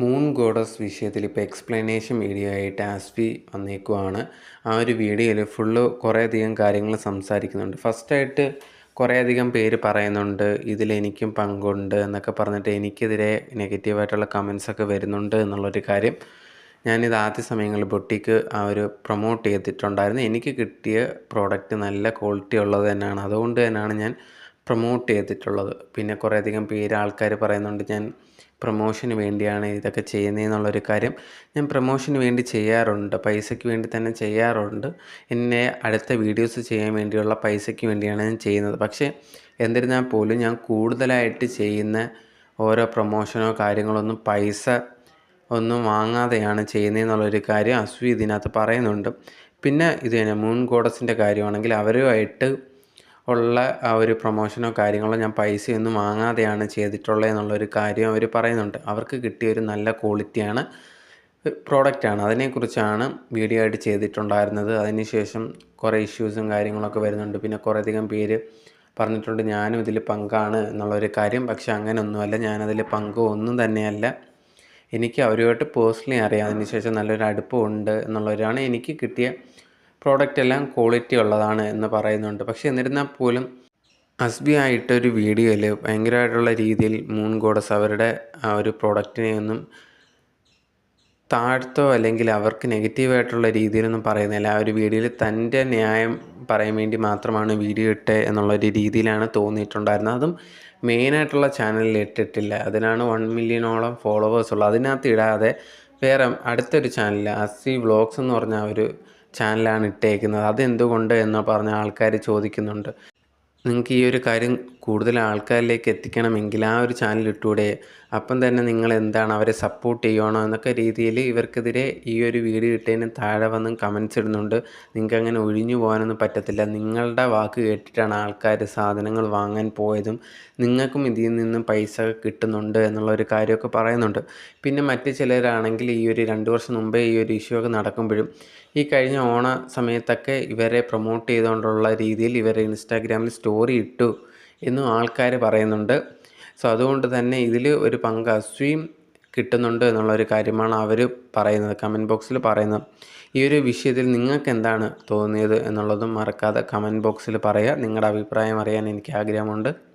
Moon goddess വിഷയത്തിൽ ഇപ്പോൾ explanation video ആയിട്ട് ആസ്പി വന്നേക്കുവാണ്. ആ ഒരു വീഡിയോയിൽ ഫുള്ള് കുറേയധികം കാര്യങ്ങൾ സംസാരിക്കുന്നുണ്ട്. ഫസ്റ്റായിട്ട് കുറേയധികം പേര് പറയുന്നുണ്ട് ഇതിലെനിക്കും പങ്കുണ്ട് എന്നൊക്കെ പറഞ്ഞിട്ട് എനിക്കെതിരെ നെഗറ്റീവായിട്ടുള്ള കമൻസൊക്കെ വരുന്നുണ്ട് എന്നുള്ളൊരു കാര്യം ഞാനിത് ആദ്യ സമയങ്ങളിൽ ബൊട്ടിക്ക് ആ ഒരു പ്രൊമോട്ട് ചെയ്തിട്ടുണ്ടായിരുന്നു. എനിക്ക് കിട്ടിയ പ്രോഡക്റ്റ് നല്ല ക്വാളിറ്റി ഉള്ളത് തന്നെയാണ്. അതുകൊണ്ട് തന്നെയാണ് ഞാൻ പ്രൊമോട്ട് ചെയ്തിട്ടുള്ളത്. പിന്നെ കുറേയധികം പേര് ആൾക്കാർ പറയുന്നുണ്ട് ഞാൻ പ്രൊമോഷന് വേണ്ടിയാണ് ഇതൊക്കെ ചെയ്യുന്നതെന്നുള്ളൊരു കാര്യം ഞാൻ പ്രൊമോഷന് വേണ്ടി ചെയ്യാറുണ്ട് പൈസയ്ക്ക് വേണ്ടി തന്നെ ചെയ്യാറുണ്ട്. എന്നെ അടുത്ത വീഡിയോസ് ചെയ്യാൻ വേണ്ടിയുള്ള പൈസയ്ക്ക് വേണ്ടിയാണ് ഞാൻ ചെയ്യുന്നത്. പക്ഷേ എന്നിരുന്നാൽ പോലും ഞാൻ കൂടുതലായിട്ട് ചെയ്യുന്ന ഓരോ പ്രൊമോഷനോ കാര്യങ്ങളൊന്നും പൈസ ഒന്നും വാങ്ങാതെയാണ് ചെയ്യുന്നതെന്നുള്ളൊരു കാര്യം അസ്വി ഇതിനകത്ത് പറയുന്നുണ്ട്. പിന്നെ ഇത് തന്നെ മൂൺ ഗോഡസിന്റെ കാര്യമാണെങ്കിൽ അവരുമായിട്ട് ഉള്ള ആ ഒരു പ്രൊമോഷനോ കാര്യങ്ങളോ ഞാൻ പൈസയൊന്നും വാങ്ങാതെയാണ് ചെയ്തിട്ടുള്ളത് എന്നുള്ളൊരു കാര്യം അവർ പറയുന്നുണ്ട്. അവർക്ക് കിട്ടിയ ഒരു നല്ല ക്വാളിറ്റിയാണ് പ്രോഡക്റ്റാണ് അതിനെക്കുറിച്ചാണ് വീഡിയോ ആയിട്ട് ചെയ്തിട്ടുണ്ടായിരുന്നത്. അതിനുശേഷം കുറേ ഇഷ്യൂസും കാര്യങ്ങളൊക്കെ വരുന്നുണ്ട്. പിന്നെ കുറേയധികം പേര് പറഞ്ഞിട്ടുണ്ട് ഞാനും ഇതിൽ പങ്കാണ് എന്നുള്ളൊരു കാര്യം. പക്ഷെ അങ്ങനെയൊന്നുമല്ല ഞാനതിൽ പങ്ക് ഒന്നും തന്നെയല്ല. എനിക്ക് അവരുമായിട്ട് പേഴ്സണലി അറിയാം. അതിനുശേഷം നല്ലൊരു അടുപ്പമുണ്ട് എന്നുള്ളവരാണ് എനിക്ക് കിട്ടിയ പ്രോഡക്റ്റ് എല്ലാം ക്വാളിറ്റി ഉള്ളതാണ് എന്ന് പറയുന്നുണ്ട്. പക്ഷേ എന്നിരുന്നാൽ പോലും എസ് ബി ആയിട്ടൊരു വീഡിയോയിൽ ഭയങ്കരമായിട്ടുള്ള രീതിയിൽ മൂൺ ഗോഡസ് അവരുടെ ആ ഒരു പ്രോഡക്റ്റിനെ ഒന്നും താഴ്ത്തോ അല്ലെങ്കിൽ അവർക്ക് നെഗറ്റീവായിട്ടുള്ള രീതിയിലൊന്നും പറയുന്നില്ല. ആ ഒരു വീഡിയോയിൽ തന്റെ ന്യായം പറയാൻ വേണ്ടി മാത്രമാണ് വീഡിയോ ഇട്ടേ എന്നുള്ളൊരു രീതിയിലാണ് തോന്നിയിട്ടുണ്ടായിരുന്നത്. അതും മെയിനായിട്ടുള്ള ചാനലിൽ ഇട്ടിട്ടില്ല. അതിനാണ് വൺ മില്യണോളം ഫോളോവേഴ്സ് ഉള്ളത്. അതിനകത്ത് ഇടാതെ വേറെ അടുത്തൊരു ചാനലിൽ അസി വ്ളോഗ്സ് എന്ന് പറഞ്ഞ ഒരു ചാനലാണ് ഇട്ടേക്കുന്നത്. അതെന്തുകൊണ്ട് എന്ന് പറഞ്ഞ ആൾക്കാർ ചോദിക്കുന്നുണ്ട്. നിങ്ങൾക്ക് ഈ ഒരു കാര്യം കൂടുതൽ ആൾക്കാരിലേക്ക് എത്തിക്കണമെങ്കിൽ ആ ഒരു ചാനൽ ഇട്ടൂടെ? അപ്പം തന്നെ നിങ്ങൾ എന്താണ് അവരെ സപ്പോർട്ട് ചെയ്യണോ എന്നൊക്കെ രീതിയിൽ ഇവർക്കെതിരെ ഈ ഒരു വീഡിയോ ഇട്ടതിന് താഴെ വന്ന് കമൻസ് ഇടുന്നുണ്ട്. നിങ്ങൾക്ക് അങ്ങനെ ഒഴിഞ്ഞു പോകാനൊന്നും പറ്റത്തില്ല. നിങ്ങളുടെ വാക്ക് കേട്ടിട്ടാണ് ആൾക്കാർ സാധനങ്ങൾ വാങ്ങാൻ പോയതും നിങ്ങൾക്കും ഇതിൽ നിന്നും പൈസ കിട്ടുന്നുണ്ട് എന്നുള്ള ഒരു കാര്യമൊക്കെ പറയുന്നുണ്ട്. പിന്നെ മറ്റ് ചിലരാണെങ്കിൽ ഈ ഒരു രണ്ട് വർഷം മുമ്പേ ഈ ഒരു ഇഷ്യൂ ഒക്കെ നടക്കുമ്പോഴും ഈ കഴിഞ്ഞ ഓണ സമയത്തൊക്കെ ഇവരെ പ്രൊമോട്ട് ചെയ്തുകൊണ്ടുള്ള രീതിയിൽ ഇവരെ ഇൻസ്റ്റാഗ്രാമിൽ സ്റ്റോറി ഇട്ടു എന്നും ആൾക്കാർ പറയുന്നുണ്ട്. സോ അതുകൊണ്ട് തന്നെ ഇതിൽ ഒരു പങ്ക് അശ്വിയും കിട്ടുന്നുണ്ട് എന്നുള്ളൊരു കാര്യമാണ് അവർ പറയുന്നത് കമന്റ് ബോക്സിൽ പറയുന്നത്. ഈ ഒരു വിഷയത്തിൽ നിങ്ങൾക്ക് എന്താണ് തോന്നിയത് എന്നുള്ളതും മറക്കാതെ കമന്റ് ബോക്സിൽ പറയുക. നിങ്ങളുടെ അഭിപ്രായം അറിയാൻ എനിക്ക് ആഗ്രഹമുണ്ട്.